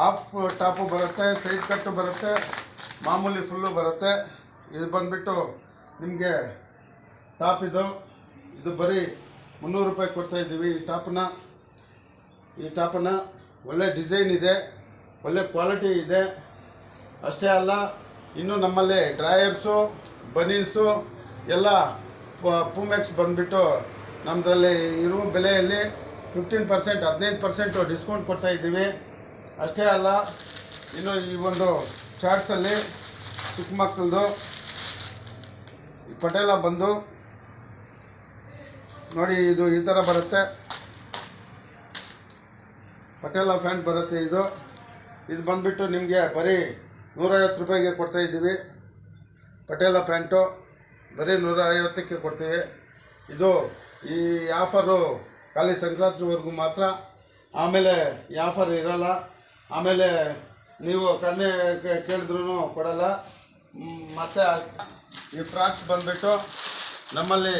Half top ಬರುತ್ತೆ side ಕಟ್ಟು ಬರುತ್ತೆ, ಮಾಮೂಲಿ ಫುಲ್ಲು ಬರುತ್ತೆ. ಇದು ಬಂದುಬಿಟ್ಟು ನಿಮಗೆ ಟಾಪ್ ಇದು. ಇದು ಬರೀ ಮುನ್ನೂರು ರೂಪಾಯಿ ಕೊಡ್ತಾ ಇದ್ದೀವಿ ಈ ಟಾಪನ್ನ ಈ ಟಾಪನ್ನ ಒಳ್ಳೆ ಡಿಸೈನ್ ಇದೆ, ಒಳ್ಳೆ ಕ್ವಾಲಿಟಿ ಇದೆ. ಅಷ್ಟೇ ಅಲ್ಲ, ಇನ್ನು ನಮ್ಮಲ್ಲಿ ಡ್ರಾಯರ್ಸು, ಬನೀನ್ಸು, ಎಲ್ಲ ಪೂಮೆಕ್ಸ್ ಬಂದುಬಿಟ್ಟು ನಮ್ಮದ್ರಲ್ಲಿ ಇರುವ ಬೆಲೆಯಲ್ಲಿ ಫಿಫ್ಟೀನ್ ಪರ್ಸೆಂಟ್ ಹದಿನೈದು ಪರ್ಸೆಂಟು ಡಿಸ್ಕೌಂಟ್ ಕೊಡ್ತಾ ಇದ್ದೀವಿ. ಅಷ್ಟೇ ಅಲ್ಲ, ಇನ್ನು ಈ ಒಂದು ಚಾರ್ಟ್ಸಲ್ಲಿ ಚಿಕ್ಕ ಮಕ್ಕಳದು ಪಟೇಲ ಬಂದು ನೋಡಿ ಇದು ಈ ಥರ ಬರುತ್ತೆ. ಪಟೇಲ ಫ್ಯಾಂಟ್ ಬರುತ್ತೆ ಇದು. ಇದು ಬಂದುಬಿಟ್ಟು ನಿಮಗೆ ಬರೀ ನೂರೈವತ್ತು ರೂಪಾಯಿಗೆ ಕೊಡ್ತಾ ಇದ್ದೀವಿ. ಪಟೇಲ ಪ್ಯಾಂಟು, ಬರೀ ನೂರ ಐವತ್ತಕ್ಕೆ ಕೊಡ್ತೀವಿ. ಇದು ಈ ಆಫರು ಖಾಲಿ ಸಂಕ್ರಾಂತಿವರೆಗೂ ಮಾತ್ರ. ಆಮೇಲೆ ಈ ಆಫರ್ ಇರಲ್ಲ. ಆಮೇಲೆ ನೀವು ಕಡಿಮೆ ಕೇಳಿದ್ರೂ ಕೊಡಲ್ಲ. ಮತ್ತು ಈ ಫ್ರಾಕ್ಸ್ ಬಂದುಬಿಟ್ಟು ನಮ್ಮಲ್ಲಿ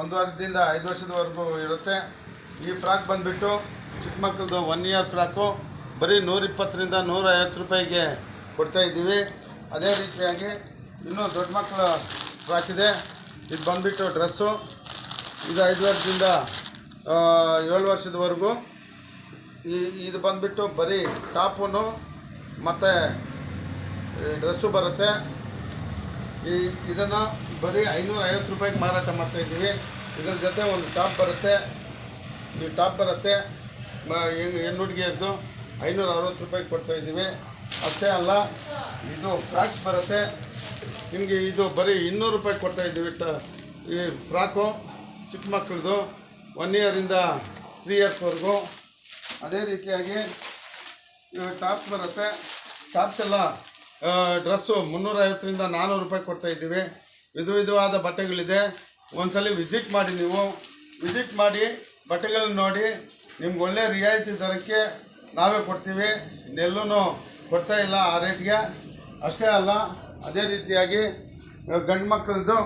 ಒಂದು ವರ್ಷದಿಂದ ಐದು ವರ್ಷದವರೆಗೂ ಇರುತ್ತೆ. ಈ ಫ್ರಾಕ್ ಬಂದುಬಿಟ್ಟು ಚಿಕ್ಕ ಮಕ್ಕಳದು ಒನ್ ಇಯರ್ ಫ್ರಾಕು, ಬರೀ ನೂರಿಪ್ಪತ್ತರಿಂದ ನೂರ ಐವತ್ತು ರೂಪಾಯಿಗೆ ಕೊಡ್ತಾ ಇದ್ದೀವಿ. ಅದೇ ರೀತಿಯಾಗಿ ಇನ್ನೂ ದೊಡ್ಡ ಮಕ್ಕಳ ಫ್ರಾಕ್ ಇದೆ. ಇದು ಬಂದುಬಿಟ್ಟು ಡ್ರೆಸ್ಸು. ಇದು ಐದು ವರ್ಷದಿಂದ ಏಳು ವರ್ಷದವರೆಗೂ ಈ ಇದು ಬಂದುಬಿಟ್ಟು ಬರೀ ಟಾಪುನು ಮತ್ತು ಡ್ರೆಸ್ಸು ಬರುತ್ತೆ. ಈ ಇದನ್ನು ಬರೀ ಐನೂರ ಐವತ್ತು ರೂಪಾಯಿಗೆ ಮಾರಾಟ ಮಾಡ್ತಾಯಿದ್ದೀವಿ ಇದ್ರ ಜೊತೆ ಒಂದು ಟಾಪ್ ಬರುತ್ತೆ. ಈ ಟಾಪ್ ಬರುತ್ತೆ. ಹೆಣ್ಣು ಹುಡುಗಿಯದ್ದು ಐನೂರ ಅರವತ್ತು ರೂಪಾಯಿಗೆ ಕೊಡ್ತಾಯಿದ್ದೀವಿ ಅಷ್ಟೇ ಅಲ್ಲ, ಇದು ಫ್ರಾಕ್ಸ್ ಬರುತ್ತೆ. ನಿಮಗೆ ಇದು ಬರೀ ಇನ್ನೂರು ರೂಪಾಯಿ ಕೊಡ್ತಾ ಇದ್ದೀವಿ ಟ, ಈ ಫ್ರಾಕು ಚಿಕ್ಕ ಮಕ್ಕಳದು ಒನ್ ಇಯರಿಂದ ತ್ರೀ ಇಯರ್ಸ್ವರೆಗೂ. ಅದೇ ರೀತಿಯಾಗಿ ಟಾಪ್ಸ್ ಬರುತ್ತೆ. ಟಾಪ್ಸ್ ಎಲ್ಲ ಡ್ರೆಸ್ಸು ಮುನ್ನೂರೈವತ್ತರಿಂದ ನಾನ್ನೂರು ರೂಪಾಯಿ ಕೊಡ್ತಾ ಇದ್ದೀವಿ. ವಿಧ ವಿಧವಾದ ಬಟ್ಟೆಗಳಿದೆ. ಒಂದ್ಸಲಿ ವಿಸಿಟ್ ಮಾಡಿ ನೀವು. ವಿಸಿಟ್ ಮಾಡಿ ಬಟ್ಟೆಗಳನ್ನ ನೋಡಿ. ನಿಮ್ಗೆ ಒಳ್ಳೆ ರಿಯಾಯಿತಿ ದರಕ್ಕೆ ನಾವೇ ಕೊಡ್ತೀವಿ. ಇನ್ನೆಲ್ಲೂ ಕೊಡ್ತಾ ಇಲ್ಲ ಆ ರೇಟ್ಗೆ. ಅಷ್ಟೇ ಅಲ್ಲ, ಅದೇ ರೀತಿಯಾಗಿ ಗಂಡು ಮಕ್ಕಳದ್ದು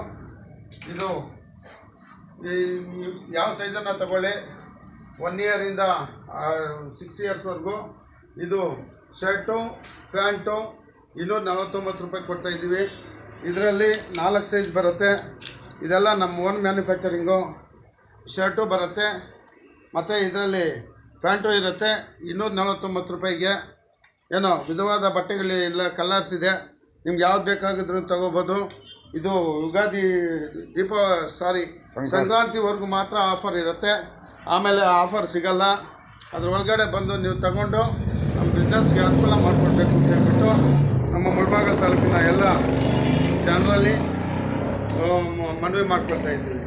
ಇದು ಯಾವ ಸೈಜನ್ನು ತಗೊಳ್ಳಿ. ಒನ್ ಇಯರಿಂದ ಸಿಕ್ಸ್ ಇಯರ್ಸ್ವರೆಗೂ ಇದು ಶರ್ಟು ಪ್ಯಾಂಟು ಇನ್ನೂರ ನಲವತ್ತೊಂಬತ್ತು ರೂಪಾಯಿ ಕೊಡ್ತಾ ಇದ್ದೀವಿ. ಇದರಲ್ಲಿ ನಾಲ್ಕು ಸೈಜ್ ಬರುತ್ತೆ. ಇದೆಲ್ಲ ನಮ್ಮ ಓನ್ ಮ್ಯಾನುಫ್ಯಾಕ್ಚರಿಂಗು ಶರ್ಟು ಬರುತ್ತೆ. ಮತ್ತು ಇದರಲ್ಲಿ ಪ್ಯಾಂಟು ಇರುತ್ತೆ. ಇನ್ನೂರ ನಲವತ್ತೊಂಬತ್ತು ರೂಪಾಯಿಗೆ. ಏನೋ ವಿಧವಾದ ಬಟ್ಟೆಗಳು ಎಲ್ಲ ಕಲರ್ಸ್ ಇದೆ. ನಿಮ್ಗೆ ಯಾವ್ದು ಬೇಕಾಗಿದ್ರು ತಗೋಬೋದು. ಇದು ಯುಗಾದಿ ದೀಪ ಸಾರಿ ಸಂಕ್ರಾಂತಿವರೆಗೂ ಮಾತ್ರ ಆಫರ್ ಇರುತ್ತೆ. ಆಮೇಲೆ ಆಫರ್ ಸಿಗಲ್ಲ. ಅದ್ರ ಒಳಗಡೆ ಬಂದು ನೀವು ತಗೊಂಡು ನಮ್ಮ ಬಿಸ್ನೆಸ್ಗೆ ಅನುಕೂಲ ಮಾಡಿಕೊಡ್ಬೇಕು ಅಂತ ಹೇಳ್ಬಿಟ್ಟು ನಮ್ಮ ಮುಳ್ಬಾಗ ತಾಲೂಕಿನ ಎಲ್ಲ ಜನರಲ್ಲಿ ಮನವಿ ಮಾಡ್ಕೊಳ್ತಾ ಇದ್ದೀವಿ.